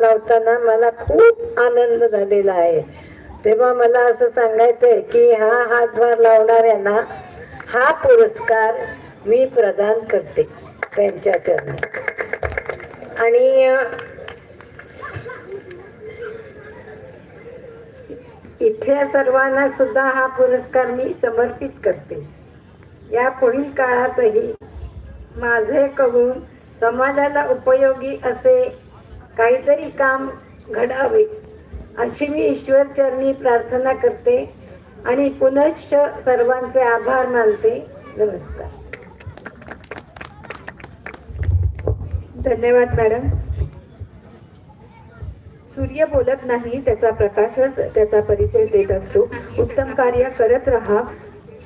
लावताना मला खूप आनंद झालेला आहे. तेव्हा मला असं सांगायचंय की हा हातभार लावणाऱ्यांना हा पुरस्कार मी प्रदान करते त्यांच्या चरणी. आणि इथल्या सर्वांना सुद्धा हा पुरस्कार मी समर्पित करते. या पुढील काळातही माझे करून समाजाला उपयोगी असे काहीतरी काम घडावे अशी मी ईश्वरचरणी प्रार्थना करते आणि पुनश्च सर्वांचे आभार मानते. नमस्कार. धन्यवाद मॅडम. सूर्य बोलत नाही त्याचा प्रकाशच त्याचा परिचय देत असतो. उत्तम कार्य करत राहा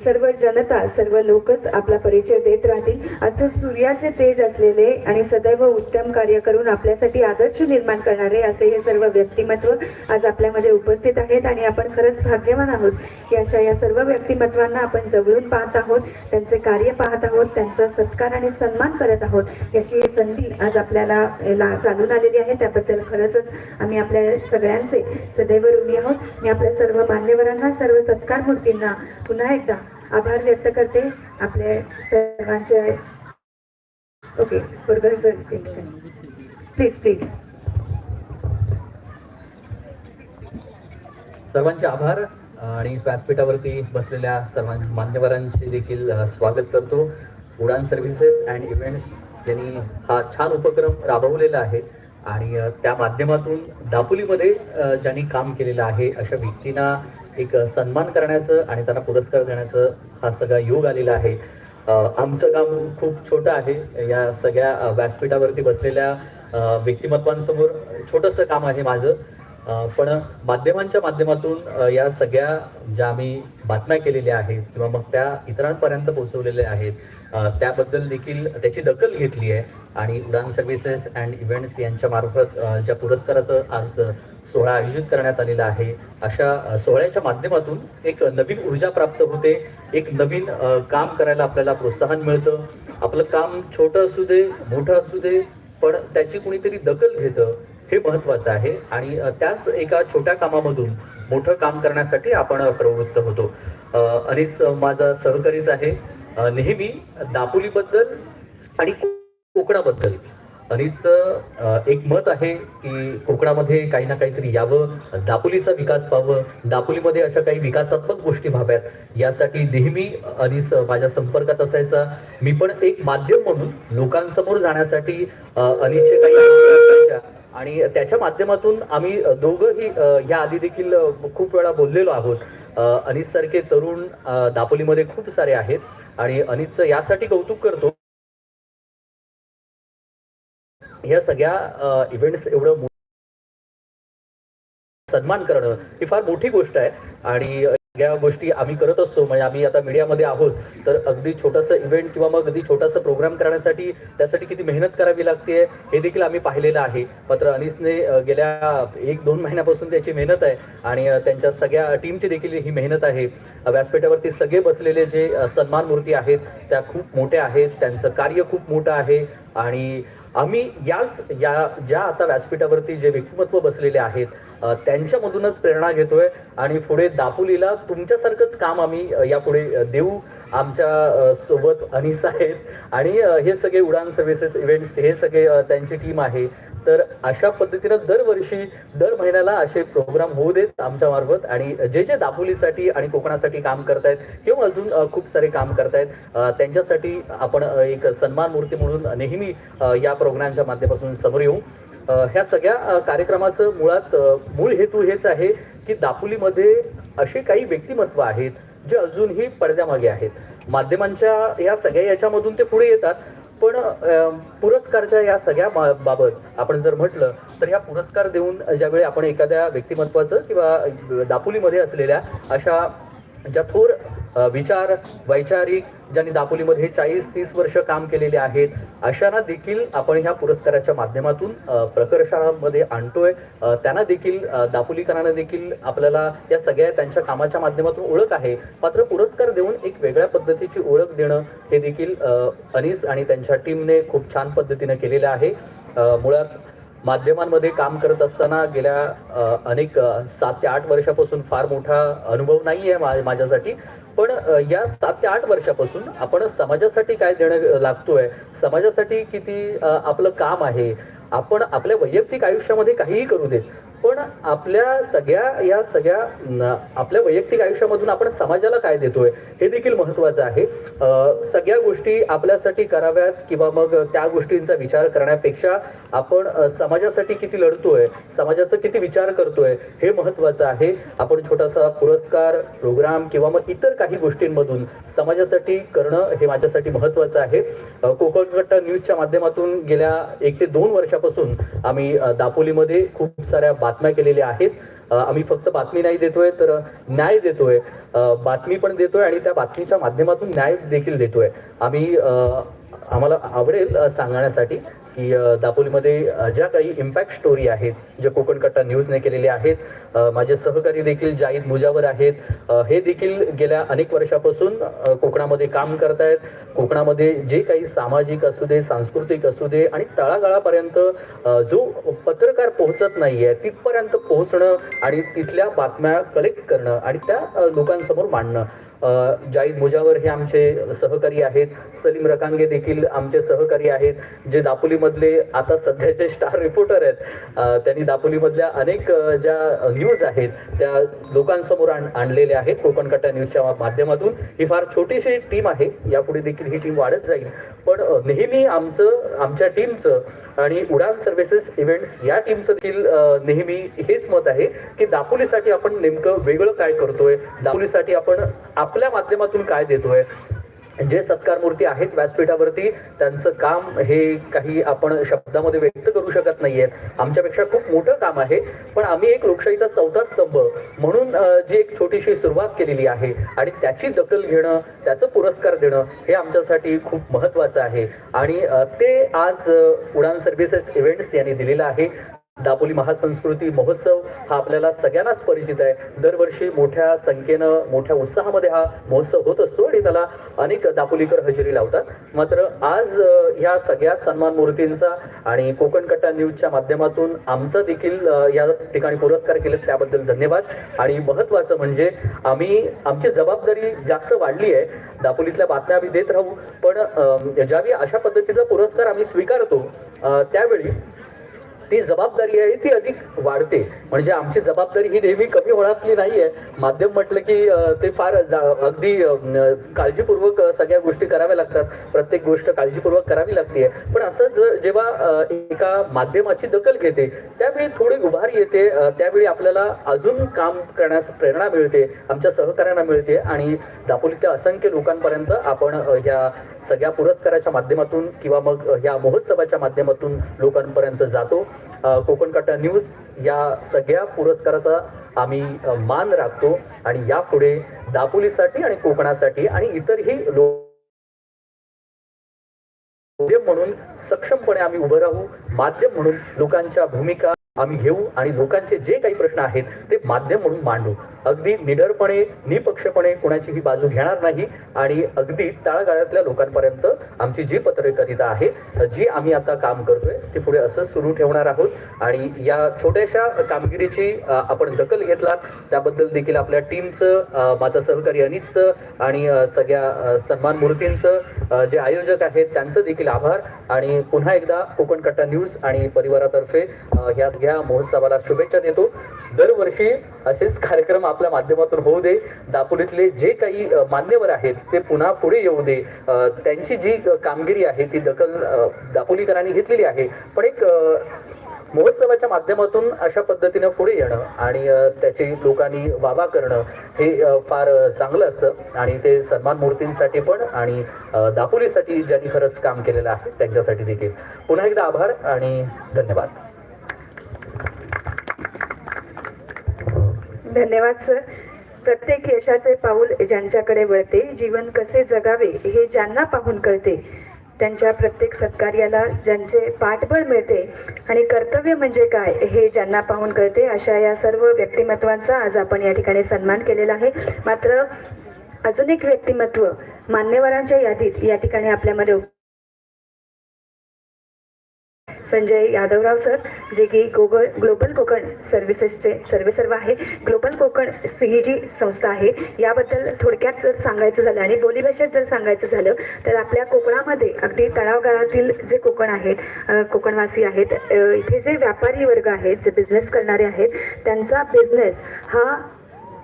सर्व जनता सर्व लोकच आपला परिचय देत राहतील. असं सूर्याचे तेज असलेले आणि सदैव उत्तम कार्य करून आपल्यासाठी आदर्श निर्माण करणारे असे हे सर्व व्यक्तिमत्व आज आपल्यामध्ये उपस्थित आहेत आणि आपण खरंच भाग्यवान आहोत. की अशा या सर्व व्यक्तिमत्वांना आपण जवळून पाहत आहोत त्यांचे कार्य पाहत आहोत त्यांचा सत्कार आणि सन्मान करत आहोत. याची संधी आज आपल्याला ला- चालून आलेली आहे. त्याबद्दल खरंच आम्ही आपल्या सगळ्यांचे सदैव ऋणी आहोत. मी आपल्या सर्व मान्यवरांना सर्व सत्कार मूर्तींना पुन्हा एकदा आभार व्यक्त करते. आपल्या सर्वांचे ओके बरोबर सर प्लीज प्लीज सर्वांचे आभार. आणि व्यासपीठावरती बसलेल्या सर्व मान्यवरांचे देखील स्वागत करतो. उडान सर्व्हिसेस अँड इव्हेंट्स यांनी हा छान उपक्रम राबवलेला आहे. आणि त्या माध्यमातून दापोलीमध्ये ज्यांनी काम केलेलं आहे अशा व्यक्तींना एक सन्मान करण्याचं आणि त्यांना पुरस्कार देण्याचं हा सगळा योग आलेला आहे. आमचं काम खूप छोटं आहे. या सगळ्या व्यासपीठावरती बसलेल्या व्यक्तिमत्वांसमोर छोटंसं काम आहे माझं. पण माध्यमांच्या माध्यमातून या सगळ्या ज्या आम्ही बातम्या केलेल्या आहेत किंवा मग त्या इतरांपर्यंत पोहोचवलेल्या आहेत त्याबद्दल देखील त्याची दखल घेतली आहे. आणि उडान सर्व्हिसेस अँड इव्हेंट्स यांच्या मार्फत ज्या पुरस्काराचं आज सोहळा आयोजित करण्यात आलेला आहे. अशा सोहळ्याच्या माध्यमातून एक नवीन ऊर्जा प्राप्त होते. एक नवीन काम करायला आपल्याला प्रोत्साहन मिळतं. आपलं काम छोटं असू दे मोठं असू दे पण त्याची कुणीतरी दखल घेतं हे महत्वाचं आहे. आणि त्याच एका छोट्या कामामधून मोठं काम करण्यासाठी आपण प्रवृत्त होतो. अनिस माझा सहकारीच आहे. नेहमी दापोलीबद्दल आणि कोकणाबद्दल. अनिसचं एक मत आहे की कोकणामध्ये काही ना काहीतरी यावं दापोलीचा विकास व्हावं दापोलीमध्ये अशा काही विकासात्मक गोष्टी व्हाव्यात यासाठी नेहमी अनिस माझ्या संपर्कात असायचा. मी पण एक माध्यम म्हणून लोकांसमोर जाण्यासाठी अनिसचे काही असायच्या. आणि त्याच्या माध्यमातून आम्ही दोघंही या आधी देखील खूप वेळा बोललेलो आहोत. अनिस सारखे तरुण दापोलीमध्ये खूप सारे आहेत. आणि अनिसचं यासाठी कौतुक करतो या सगळ्या इव्हेंट्स एवढं सन्मान करणं ही फार मोठी गोष्ट आहे. आणि सगळ्या गोष्टी आम्ही करत असतो. म्हणजे आम्ही आता मीडियामध्ये आहोत. तर अगदी छोटंसं इव्हेंट किंवा मग अगदी छोटासा प्रोग्राम करण्यासाठी त्यासाठी किती मेहनत करावी लागते हे देखील आम्ही पाहिलेलं आहे. मात्र अनिसने गेल्या एक दोन महिन्यापासून त्याची मेहनत आहे. आणि त्यांच्या सगळ्या टीमची देखील ही मेहनत आहे. व्यासपीठावरती सगळे बसलेले जे सन्मान मूर्ती आहेत त्या खूप मोठ्या आहेत. त्यांचं कार्य खूप मोठं आहे. आणि आम्ही याच या ज्या आता व्यासपीठावरती जे व्यक्तिमत्व बसलेले आहेत त्यांच्यामधूनच प्रेरणा घेतोय आणि पुढे दापोलीला तुमच्यासारखंच काम आम्ही यापुढे देऊ आमच्यासोबत अनिस आहेत. आणि हे सगळे उडान सर्व्हिसेस इव्हेंट्स हे सगळे त्यांची टीम आहे. तर अशा पद्धतीनं दरवर्षी दर महिन्याला असे प्रोग्राम होऊ देत आमच्या मार्फत आणि जे जे दापोलीसाठी आणि कोकणासाठी काम करतायत किंवा अजून खूप सारे काम करतायत त्यांच्यासाठी आपण एक सन्मान मूर्ती म्हणून नेहमी या प्रोग्रामच्या माध्यमातून समोर येऊ. ह्या सगळ्या कार्यक्रमाचं मुळात मूळ हेतू हेच आहे की दापोलीमध्ये असे काही व्यक्तिमत्व आहेत जे अजूनही पडद्यामागे आहेत. माध्यमांच्या या सगळ्या याच्यामधून ते पुढे येतात. पण पुरस्कारच्या या सगळ्या बा- बाबत आपण जर म्हटलं तर ह्या पुरस्कार देऊन ज्यावेळी आपण एखाद्या व्यक्तिमत्वाचं किंवा दापोलीमध्ये असलेल्या अशा ज्या थोर विचार वैचारिक ज्यांनी दापोलीमध्ये चाळीस तीस वर्ष काम केलेले आहेत अशांना देखील आपण ह्या पुरस्काराच्या माध्यमातून प्रकर्षामध्ये प्रकर्षणामध्ये आणतोय त्यांना देखील दापोलीकरांना देखील आपल्याला या सगळ्या त्यांच्या कामाच्या माध्यमातून ओळख आहे. मात्र पुरस्कार देऊन एक वेगळ्या पद्धतीची ओळख देणं हे देखील अनिस आणि त्यांच्या टीमने खूप छान पद्धतीने केलेलं आहे. मुळात माध्यमांमध्ये काम करत असताना गेल्या अनेक सात ते आठ वर्षापासून फार मोठा अनुभव नाही आहे माझ्यासाठी. पण या सात ते आठ वर्षापासून आपण समाजासाठी काय देणं लागतोय? समाजासाठी किती आपलं काम आहे? आपण आपल्या वैयक्तिक आयुष्यामध्ये काहीही करू देत पण आपल्या सगळ्या या सगळ्या आपल्या वैयक्तिक आयुष्यामधून आपण समाजाला काय देतोय हे देखील महत्वाचं आहे. सगळ्या गोष्टी आपल्यासाठी कराव्यात किंवा मग त्या गोष्टींचा विचार करण्यापेक्षा आपण समाजासाठी किती लढतोय समाजाचा किती विचार करतोय हे महत्वाचं आहे. आपण छोटासा पुरस्कार प्रोग्राम किंवा मग इतर काही गोष्टींमधून समाजासाठी करणं हे माझ्यासाठी महत्त्वाचं आहे. कोकण कट्टा न्यूजच्या माध्यमातून गेल्या एक ते दोन वर्षापासून आम्ही दापोलीमध्ये खूप साऱ्या बातम्या बातम्या केलेल्या आहेत. आम्ही फक्त बातमी नाही देतोय तर न्याय देतोय. बातमी पण देतोय आणि त्या बातमीच्या माध्यमातून न्याय देखील देतोय. आम्ही आम्हाला आवडेल सांगण्यासाठी. की दापोलीमध्ये ज्या काही इम्पॅक्ट स्टोरी आहेत जे कोकण कट्टा न्यूजने केलेले आहेत माझे सहकारी देखील जाहीद मुजावर आहेत हे देखील गेल्या अनेक वर्षापासून कोकणामध्ये काम करत आहेत कोकणामध्ये जे काही सामाजिक असू दे सांस्कृतिक असू दे आणि तळागाळापर्यंत जो पत्रकार पोहोचत नाही आहे तिथपर्यंत पोहोचणं आणि तिथल्या बातम्या कलेक्ट करणं आणि त्या लोकांसमोर मांडणं जाईद मुजावर हे आमचे सहकारी आहेत. सलीम रकांगे देखील आमचे सहकारी आहेत. जे दापोलीमधले आता सध्याचे स्टार रिपोर्टर आहेत. त्यांनी दापोलीमधल्या अनेक ज्या न्यूज आहेत त्या लोकांसमोर आण आणलेल्या आहेत. कोकण कट्टा न्यूजच्या माध्यमातून. ही फार छोटीशी टीम आहे. यापुढे देखील ही टीम वाढत जाईल. पण नेहमी आमचं आमच्या टीमचं आणि उडान सर्व्हिसेस इव्हेंट्स या टीमचं देखील नेहमी हेच मत आहे की दापोलीसाठी आपण नेमकं वेगळं काय करतोय? दापोलीसाठी आपण आपल्या माध्यमातून काय देतोय? जे सत्कार मूर्ती आहेत व्यासपीठावरती त्यांचं काम हे काही आपण शब्दामध्ये व्यक्त करू शकत नाहीये. आमच्यापेक्षा खूप मोठं काम आहे पण आम्ही एक लोकशाहीचा चौथा स्तंभ म्हणून जी एक छोटीशी सुरुवात केलेली आहे आणि त्याची दखल घेणं त्याचं पुरस्कार देणं हे आमच्यासाठी खूप महत्वाचं आहे. आणि ते आज उडान सर्व्हिसेस इव्हेंट्स यांनी दिलेलं आहे. दापोली महासंस्कृती महोत्सव हा आपल्याला सगळ्यांनाच परिचित आहे. दरवर्षी मोठ्या संख्येनं मोठ्या उत्साहामध्ये हा महोत्सव होत असतो आणि त्याला अनेक दापोलीकर हजेरी लावतात. मात्र आज ह्या सगळ्या सन्मान मूर्तींचा आणि कोकण कट्टा न्यूजच्या माध्यमातून आमचा देखील या ठिकाणी पुरस्कार केले त्याबद्दल धन्यवाद. आणि महत्वाचं म्हणजे आम्ही आमची जबाबदारी जास्त वाढली आहे. दापोलीतल्या बातम्या आम्ही देत राहू. पण ज्यावेळी अशा पद्धतीचा पुरस्कार आम्ही स्वीकारतो त्यावेळी ती जबाबदारी आहे ती अधिक वाढते. म्हणजे आमची जबाबदारी ही नेहमी कमी होण्यातली नाही आहे माध्यम म्हटलं की ते फार अगदी काळजीपूर्वक सगळ्या गोष्टी कराव्या लागतात. प्रत्येक गोष्ट काळजीपूर्वक करावी लागते. पण असं जेव्हा एका माध्यमाची दखल घेते त्यावेळी थोडी उभारी येते. त्यावेळी आपल्याला अजून काम करण्यास प्रेरणा मिळते आमच्या सहकार्यांना मिळते आणि दापोलीतल्या असंख्य लोकांपर्यंत आपण या सगळ्या पुरस्काराच्या माध्यमातून किंवा मग या महोत्सवाच्या माध्यमातून लोकांपर्यंत जातो. कोकण कट्टा न्यूज या सगळ्या पुरस्काराचा आम्ही मान राखतो आणि यापुढे दापोलीसाठी आणि कोकणासाठी आणि इतरही लोक माध्यम म्हणून सक्षमपणे आम्ही उभं राहू. माध्यम म्हणून लोकांच्या भूमिका आम्ही घेऊ आणि लोकांचे जे काही प्रश्न आहेत ते माध्यम म्हणून मांडू. अगदी निडरपणे निपक्षपणे कोणाचीही बाजू घेणार नाही आणि अगदी तळागाळातल्या लोकांपर्यंत आमची जी पत्रकारिता आहे जी आम्ही आता काम करतोय ती पुढे असंच सुरू ठेवणार आहोत. आणि या छोट्याशा कामगिरीची आपण दखल घेतला त्याबद्दल देखील आपल्या टीमचं माझा सहकारी अनितचं आणि सगळ्या सन्मान मूर्तींचं जे आयोजक आहेत त्यांचं देखील आभार. आणि पुन्हा एकदा कोकण कट्टा न्यूज आणि परिवारातर्फे ह्या या महोत्सवाला शुभेच्छा देतो. दरवर्षी असेच कार्यक्रम आपल्या माध्यमातून होऊ दे. दापोलीतले जे काही मान्यवर आहेत ते पुन्हा पुढे येऊ दे. त्यांची जी कामगिरी आहे ती दखल दापोलीकरांनी घेतलेली आहे. पण एक महोत्सवाच्या माध्यमातून अशा पद्धतीनं पुढे येणं आणि त्याची लोकांनी वावा करणं हे फार चांगलं असतं. आणि ते सन्मान मूर्तींसाठी पण आणि दापोलीसाठी ज्यांनी खरंच काम केलेलं आहे त्यांच्यासाठी देखील. पुन्हा एकदा आभार आणि धन्यवाद. धन्यवाद सर. प्रत्येक यशाचे पाऊल ज्यांच्याकडे वळते जीवन कसे जगावे हे ज्यांना पाहून कळते त्यांच्या प्रत्येक सत्कार्याला ज्यांचे पाठबळ मिळते आणि कर्तव्य म्हणजे काय हे ज्यांना पाहून कळते अशा या सर्व व्यक्तिमत्वांचा आज आपण या ठिकाणी सन्मान केलेला आहे. मात्र अजून एक व्यक्तिमत्व मान्यवरांच्या यादीत या ठिकाणी आपल्यामध्ये संजय यादवराव सर जे की गोगल ग्लोबल कोकण सर्व्हिसेसचे सर्वेसर्व आहे. ग्लोबल कोकण ही जी संस्था आहे याबद्दल थोडक्यात जर सांगायचं झालं आणि बोलीभाषेत जर सांगायचं झालं तर आपल्या कोकणामध्ये अगदी तळागाळातील जे कोकण आहेत कोकणवासी आहेत इथे जे व्यापारी वर्ग आहेत जे बिझनेस करणारे आहेत त्यांचा बिझनेस हा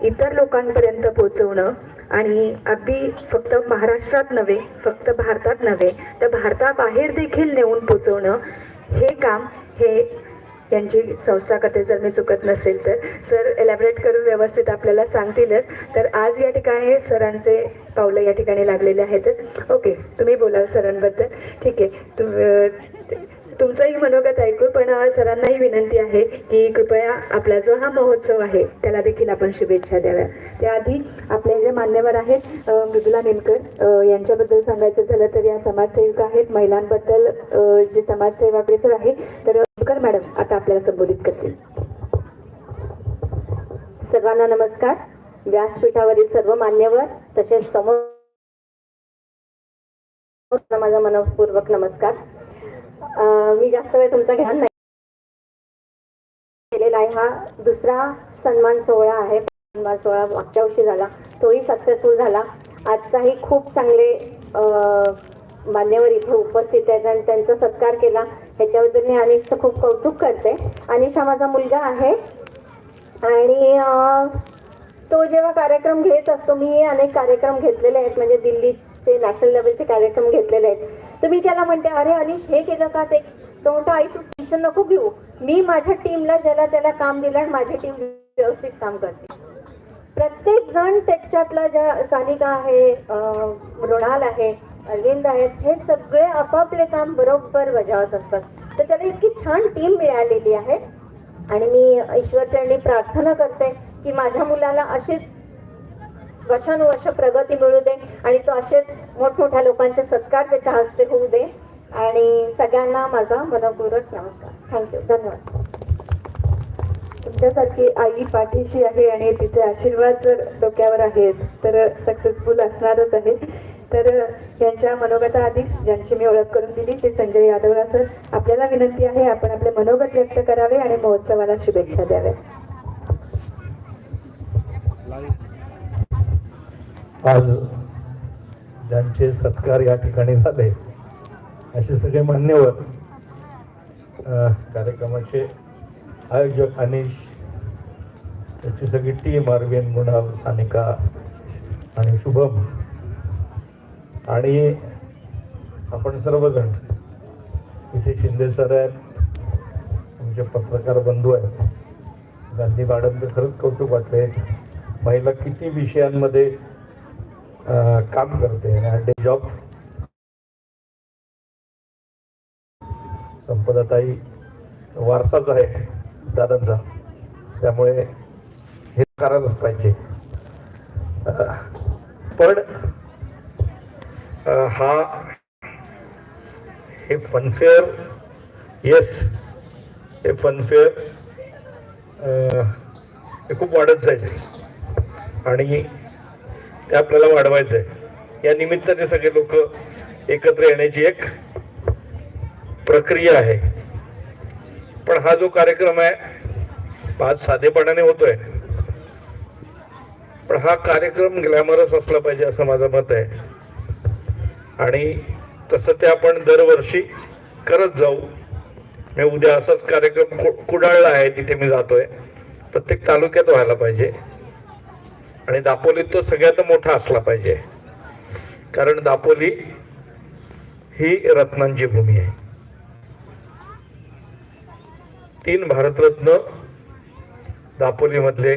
इतर लोकांपर्यंत पोचवणं आणि अगदी फक्त महाराष्ट्रात नव्हे फक्त भारतात नव्हे तर भारताबाहेर देखील नेऊन पोचवणं हे काम हे यांची संस्था कथे जर मी चुकत नसेल तर सर एलॅबरेट करून व्यवस्थित आपल्याला सांगतीलच. तर आज या ठिकाणी सरांचे पावलं या ठिकाणी लागलेले आहेतच ओके तुम्ही बोलाल सरांबद्दल. ठीक आहे. तुम तुमचंही मनोगत ऐकू पण सरांनाही विनंती आहे की कृपया आपला जो हा महोत्सव आहे त्याला देखील आपण शुभेच्छा द्याव्या. त्याआधी आपले जे मान्यवर आहेत मृदुला नेमकर यांच्याबद्दल सांगायचं झालं तर या समाजसेविका आहेत महिलांबद्दल जे समाजसेवा अग्रेसर आहे तर नेमकर मॅडम आता आपल्याला संबोधित करतील. सर्वांना नमस्कार. व्यासपीठावरील सर्व मान्यवर तसेच समोर माझा मनपूर्वक नमस्कार. मी जास्त वेळ तुमचा घ्यान नाही केलेला आहे. हा दुसरा सन्मान सोहळा आहे. सन्मान सोहळा मागच्या वर्षी झाला. तोही सक्सेसफुल झाला. आजचाही खूप चांगले मान्यवर इथे उपस्थित आहेत आणि त्यांचा सत्कार केला. ह्याच्याबद्दल मी अनिशचं खूप कौतुक करते. अनिश हा माझा मुलगा आहे. आणि तो जेव्हा कार्यक्रम घेत असतो मी अनेक कार्यक्रम घेतलेले आहेत. म्हणजे चे नॅशनल लेवलचे कार्यक्रम घेतलेले आहेत. तर मी त्याला म्हणते अरे अनिश हे केलं का ते? तो म्हणतो आई तू टेन्शन नको घेऊ. मी माझ्या टीमला ज्याला त्याला काम दिलं आणि माझी टीम व्यवस्थित काम करते. प्रत्येक जण त्याच्यातला ज्या सानिका आहे मृणाल आहे अरविंद आहेत हे सगळे आपापले काम बरोबर बजावत असतात. तर त्याला इतकी छान टीम मिळालेली आहे. आणि मी ईश्वरचरणी प्रार्थना करते की माझ्या मुलाला अशीच वर्षानुवर्ष प्रगती मिळू दे आणि तो असेच मोठमोठ्या लोकांचे सत्कार त्याच्या हस्ते होऊ दे. आणि सगळ्यांना माझा मनपूर्वक नमस्कार. थँक्यू धन्यवाद. तुमच्यासारखी आई पाठीशी आहे आणि तिचे आशीर्वाद जर डोक्यावर आहेत तर सक्सेसफुल असणारच आहे. तर यांच्या मनोगताआधी ज्यांची मी ओळख करून दिली ते संजय यादवला सर. आपल्याला विनंती आहे आपण आपले मनोगत व्यक्त करावे आणि महोत्सवाला शुभेच्छा द्याव्या आज ज्यांचे सत्कार या ठिकाणी झाले असे सगळे मान्यवर कार्यक्रमाचे आयोजक अनिश त्याची सगळी टीम अरविंद मुणाल सानिका आणि शुभम आणि आपण सर्वजण इथे शिंदे सर आहेत आमचे पत्रकार बंधू आहेत. गांधी मॅडमचं खरंच कौतुक वाटले महिला किती विषयांमध्ये काम करते डे जॉब संपदाताई वारसाच आहे दादांचा. त्यामुळे हे करायलाच पाहिजे. पण हा हे फनफेअर येस हे फनफेअर हे खूप वाढत जाईल. आणि ते आपल्याला वाढवायचं आहे या निमित्ताने सगळे लोक एकत्र येण्याची एक प्रक्रिया आहे. पण हा जो कार्यक्रम आहे आज साधेपणाने होतोय. पण हा कार्यक्रम ग्लॅमरस असला पाहिजे असं माझं मत आहे. आणि तसं ते आपण दरवर्षी करत जाऊ. मी उद्या असाच कार्यक्रम कु- कुडाळला आहे तिथे मी जातोय. प्रत्येक तालुक्यात व्हायला पाहिजे. आणि दापोलीत तो सगळ्यात मोठा असला पाहिजे. कारण दापोली ही रत्नांची भूमी आहे. तीन भारतरत्न दापोलीमधले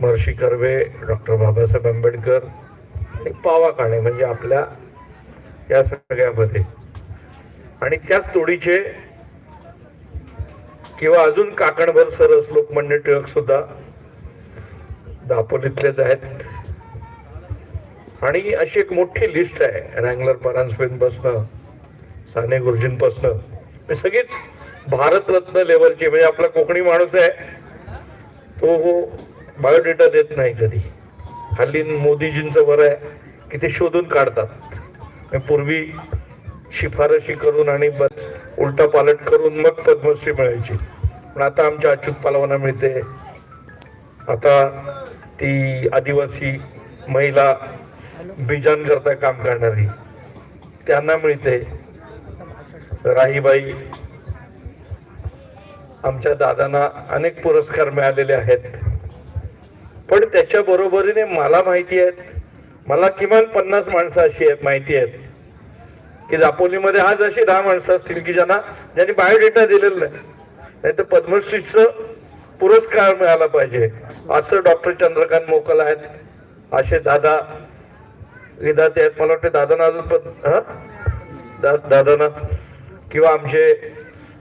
महर्षी कर्वे डॉक्टर बाबासाहेब आंबेडकर आणि पावा काणे म्हणजे आपल्या या सगळ्यामध्ये. आणि त्याच तोडीचे किंवा अजून काकणभर सरस लोकमान्य टिळक सुद्धा दापोलीतलेच आहेत. आणि अशी एक मोठी लिस्ट आहे रँगलर परांजपेनपासनं साने गुरुजींपासनं हे सगळीच भारतरत्न लेवलची म्हणजे आपला कोकणी माणूस आहे तो हो बायोडेटा देत नाही कधी. हल्ली मोदीजींचं बरं आहे की ते शोधून काढतात. पूर्वी शिफारशी करून आणि बस उलटा पालट करून मग पद्मश्री मिळायची. पण आता आमच्या अच्युत पालवांना मिळते. आता ती आदिवासी महिला बीजांकरता काम करणारी. त्यांना मिळते राहीबाई. आमच्या दादांना अनेक पुरस्कार मिळालेले आहेत. पण त्याच्या बरोबरीने मला माहिती आहेत मला किमान पन्नास माणसं अशी आहेत माहिती आहेत. की दापोलीमध्ये आज अशी दहा माणसं असतील की ज्यांना ज्यांनी बायोडेटा दिलेला नाही. नाही तर पद्मश्रीचं पुरस्कार मिळाला पाहिजे. असं डॉक्टर चंद्रकांत मोकल आहेत. असे दादा विधाते आहेत. मला वाटतं दादांना अजून पण दादांना. किंवा आमचे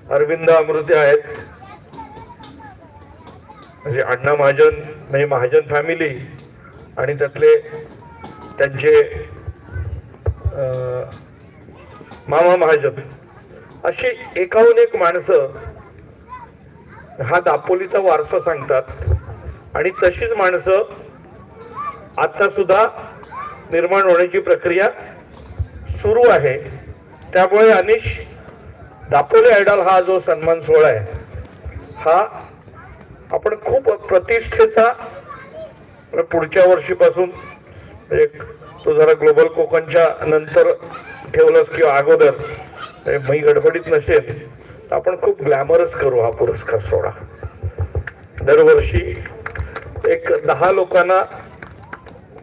अरविंद अमृते आहेत. म्हणजे अण्णा महाजन म्हणजे महाजन फॅमिली. आणि त्यातले त्यांचे अं, मामा महाजन. अशी एकाहून एक माणसं हा दापोलीचा वारसा सांगतात. आणि तशीच माणसं आता सुद्धा निर्माण होण्याची प्रक्रिया सुरू आहे. त्यामुळे अनिश दापोली आयडॉल हा जो सन्मान सोहळा आहे हा आपण खूप प्रतिष्ठेचा पुढच्या वर्षीपासून एक तो जरा ग्लोबल कोकणच्या नंतर ठेवलंस किंवा अगोदर म्हणजे मी गडबडीत नसेल तर आपण खूप ग्लॅमरस करू हा पुरस्कार सोहळा दरवर्षी एक दहा लोकांना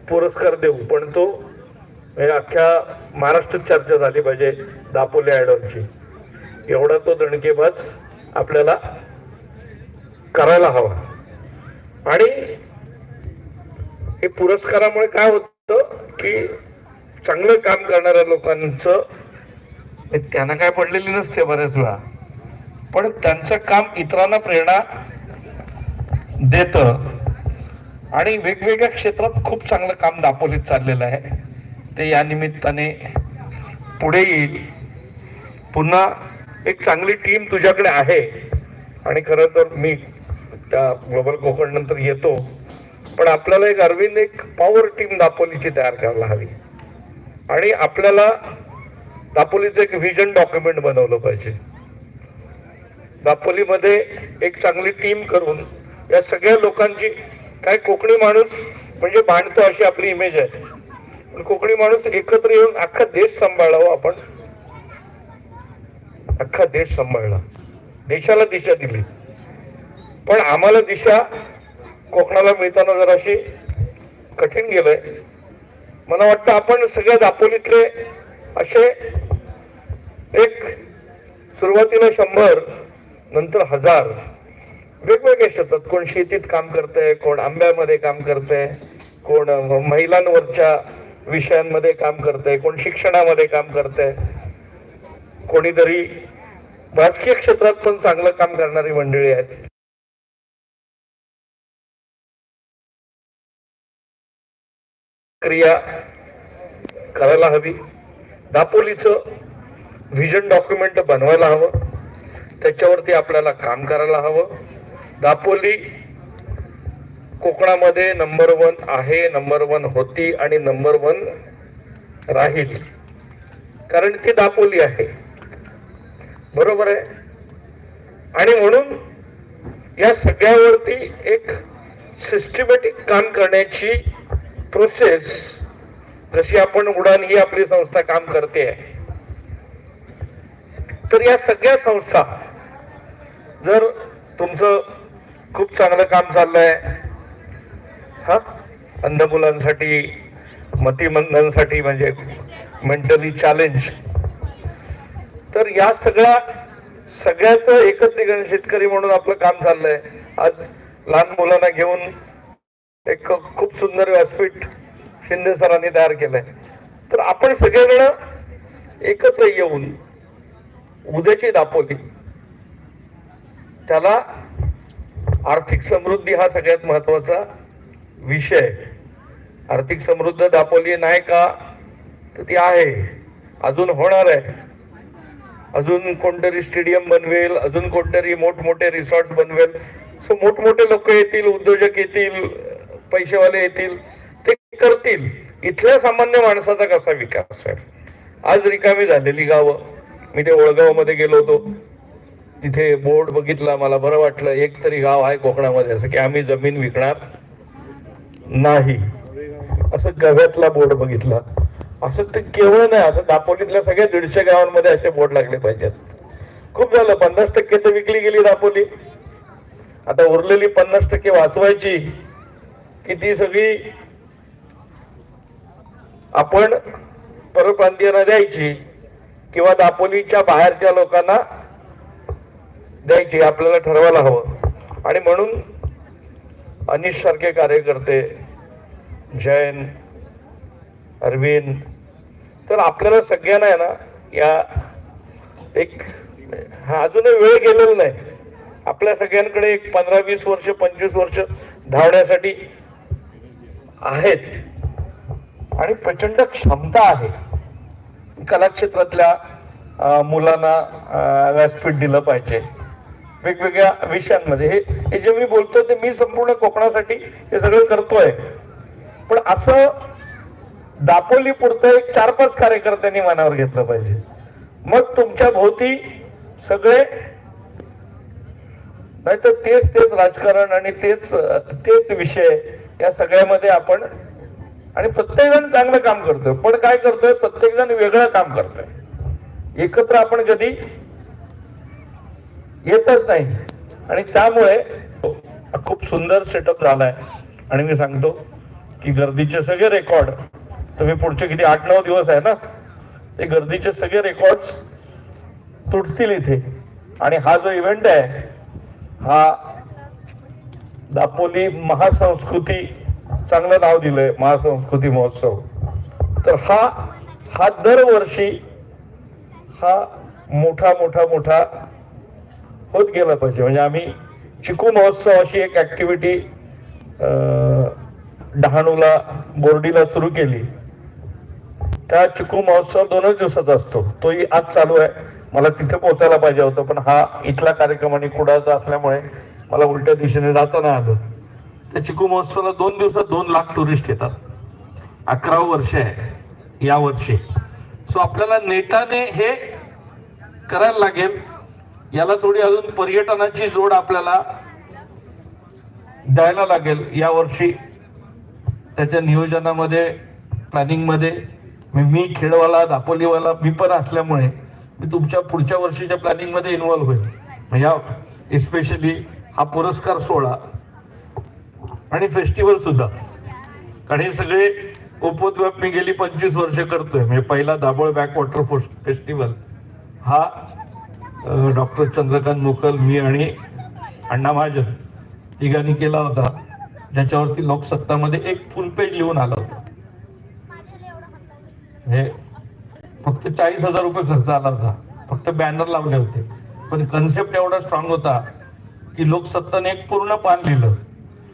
पुरस्कार देऊ पण तो म्हणजे अख्ख्या महाराष्ट्रात चर्चा झाली पाहिजे दापोली आयडॉलची. एवढा तो दणकेबाज आपल्याला करायला हवा. आणि हे पुरस्कारामुळे काय होतं की चांगलं काम करणाऱ्या लोकांचं त्यांना काय पडलेली नसते बऱ्याच वेळा पण त्यांचं काम इतरांना प्रेरणा देत. आणि वेगवेगळ्या क्षेत्रात खूप चांगलं काम दापोलीत चाललेलं आहे. ते या निमित्ताने पुढे येईल. पुन्हा एक चांगली टीम तुझ्याकडे आहे. आणि खरं तर मी त्या ग्लोबल कोकण नंतर येतो. पण आपल्याला एक अरविंद एक पॉवर टीम दापोलीची तयार करायला हवी. आणि आपल्याला दापोलीचं एक व्हिजन डॉक्युमेंट बनवलं पाहिजे. दापोलीमध्ये एक चांगली टीम करून या सगळ्या लोकांची काय कोकणी माणूस म्हणजे बांधतो अशी आपली इमेज आहे. पण कोकणी माणूस एकत्र येऊन अख्खा देश सांभाळावा आपण. अख्खा देश सांभाळला. देशाला दिशा दिली. पण आम्हाला दिशा कोकणाला मिळताना जराशी कठीण गेलंय. मला वाटतं आपण सगळ्या दापोलीतले असे एक सुरुवातीला शंभर नंतर हजार. वेगवेगळे क्षेत्रात कोण शेतीत काम करतंय कोण आंब्यामध्ये काम करतंय कोण महिलांवरच्या विषयांमध्ये काम करतंय कोण शिक्षणामध्ये काम करतंय. कोणीतरी राजकीय क्षेत्रात पण चांगलं काम करणारी मंडळी आहेत. क्रिया करायला हवी. दापोलीचं व्हिजन डॉक्युमेंट बनवायला हवं. त्याच्यावरती आपल्याला काम करायला हवं. दापोली कोकणामध्ये नंबर वन आहे नंबर वन होती आणि नंबर वन राहील. कारण ती दापोली आहे. बरोबर आहे? आणि म्हणून या सगळ्यावरती एक सिस्टमॅटिक काम करण्याची प्रोसेस जशी आपण उडान ही आपली संस्था काम करते आहे. तर या सगळ्या संस्था जर तुमचं खूप चांगलं काम चाललंय हा? अंध मुलांसाठी मतिमंदांसाठी म्हणजे मेंटली चॅलेंज तर या सगळ्या सगळ्याच एकत्रीकरण शेतकरी म्हणून आपलं काम चाललंय. आज लहान मुलांना घेऊन एक खूप सुंदर व्यासपीठ शिंदे सरांनी तयार केलंय. तर आपण सगळेजण एकत्र येऊन उद्याची दापोली त्याला आर्थिक समृद्धी हा सगळ्यात महत्त्वाचा विषय. आर्थिक समृद्ध दापोली नाही का? तर ती आहे. अजून होणार आहे. अजून कोणतरी स्टेडियम बनवेल अजून कोणतरी मोठमोठे रिसॉर्ट बनवेल. सो मोठमोठे लोक येतील उद्योजक येतील पैसेवाले येतील ते करतील. इथल्या सामान्य माणसाचा कसा विकास आहे आज रिकामी झालेली गावं. मी ते ओळगावमध्ये गेलो होतो. तिथे बोर्ड बघितला मला बरं वाटलं एक तरी गाव आहे कोकणामध्ये असं की आम्ही जमीन विकणार नाही. असं गव्यातला बोर्ड बघितला. असं ते केवळ नाही असं दापोलीतल्या सगळ्या दीडशे गावांमध्ये असे बोर्ड लागले पाहिजेत. खूप झालं पन्नास टक्के तर विकली गेली दापोली. आता उरलेली पन्नास टक्के वाचवायची की ती सगळी आपण परप्रांतीयांना द्यायची किंवा दापोलीच्या बाहेरच्या लोकांना द्यायची आपल्याला ठरवायला हवं. आणि म्हणून अनिश सारखे कार्यकर्ते जैन अरविंद तर आपल्याला सगळ्यांना आहे ना या एक हा अजूनही वेळ गेलेला नाही. आपल्या सगळ्यांकडे एक पंधरा वीस वर्ष पंचवीस वर्ष धावण्यासाठी आहेत. आणि प्रचंड क्षमता आहे. कलाक्षेत्रातल्या मुलांना व्यासपीठ दिलं पाहिजे. वेगवेगळ्या विषयांमध्ये. हे हे जे मी बोलतोय ते मी संपूर्ण कोकणासाठी हे सगळं करतोय. पण असं दापोली पुरतं एक चार पाच कार्यकर्त्यांनी मनावर घेतलं पाहिजे. मग तुमच्या भोवती सगळे नाही तर तेच तेच राजकारण आणि तेच तेच विषय या सगळ्यामध्ये आपण आणि प्रत्येक जण चांगलं काम करतोय. पण काय करतोय? प्रत्येक जण वेगळं काम करतोय. एकत्र आपण कधी येतच नाही. आणि त्यामुळे खूप सुंदर सेटअप झालाय. आणि मी सांगतो की गर्दीचे सगळे रेकॉर्ड तुम्ही पुढचे किती आठ नऊ दिवस आहे ना ते गर्दीचे सगळे रेकॉर्ड तुटतील इथे. आणि हा जो इव्हेंट आहे हा दापोली महासंस्कृती चांगलं नाव दिलंय महासंस्कृती महोत्सव. तर हा हा दरवर्षी हा मोठा मोठा मोठा होत गेला पाहिजे. म्हणजे आम्ही चिकू महोत्सव अशी एक ऍक्टिव्हिटी डहाणूला बोर्डीला सुरू केली. त्या चिकू महोत्सव दोनच दिवसाचा असतो. तोही आज चालू आहे. मला तिथे पोहोचायला पाहिजे होतं पण हा इथला कार्यक्रम आणि कुडाचा असल्यामुळे मला उलट्या दिशेने जाता नाही आलं. त्या चिकू महोत्सवाला दोन दिवसात दोन लाख टुरिस्ट येतात. अकरावं वर्ष आहे या वर्षी. सो आपल्याला नेटाने हे करायला लागेल. याला थोडी अजून पर्यटनाची जोड आपल्याला द्यायला लागेल या वर्षी त्याच्या नियोजनामध्ये प्लॅनिंगमध्ये. मी- मी खेळवाला दापोलीवाला मी पण असल्यामुळे मी तुमच्या पुढच्या वर्षीच्या प्लॅनिंगमध्ये इन्व्हॉल्व्ह होईल. म्हणजे या एस्पेशली हा पुरस्कार सोहळा. आणि फेस्टिवल सुद्धा. कारण हे सगळे उपद्व्याप मी गेली पंचवीस वर्ष करतोय. म्हणजे पहिला दाभोळ बॅकवॉटर फेस्टिवल हा डॉक्टर चंद्रकांत मोकल मी आणि अण्णा महाजन तिघांनी केला होता. ज्याच्यावरती लोकसत्तामध्ये एक फुल पेज लिहून आला होता. हे फक्त चाळीस हजार रुपये खर्च आला होता. फक्त बॅनर लावले होते. पण कन्सेप्ट एवढा स्ट्रॉंग होता की लोकसत्ताने एक पूर्ण पान लिहिलं.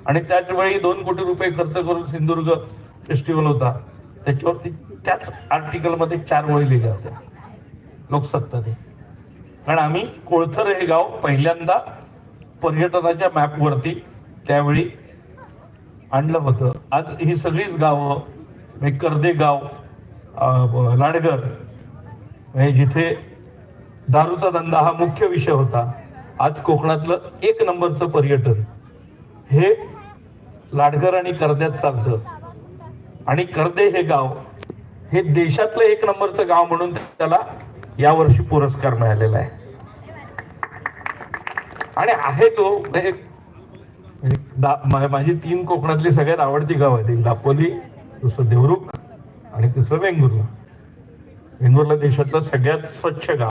आणि त्याच वेळी दोन कोटी रुपये खर्च करून सिंधुदुर्ग फेस्टिवल होता. त्याच्यावरती त्याच आर्टिकलमध्ये चार वळी लिहिल्या होत्या. लोकसत्ताने. कारण आम्ही कोळथर हे गाव पहिल्यांदा पर्यटनाच्या मॅपवरती त्यावेळी आणलं होतं. आज ही सगळीच गावं म्हणजे कर्दे गाव लाडगर म्हणजे जिथे दारूचा धंदा हा मुख्य विषय होता आज कोकणातलं एक नंबरचं पर्यटन हे लाडगर आणि कर्द्यात चालतं. आणि कर्दे हे गाव हे देशातलं एक नंबरचं गाव म्हणून त्याला यावर्षी पुरस्कार मिळालेला आहे. आणि आहे तो म्हणजे माझी तीन कोकणातली सगळ्यात आवडती गाव आहेत. एक दापोली दुसरं देवरुख आणि तिसरं वेंगुर्ला. वेंगुर्ला देशातलं सगळ्यात स्वच्छ गाव.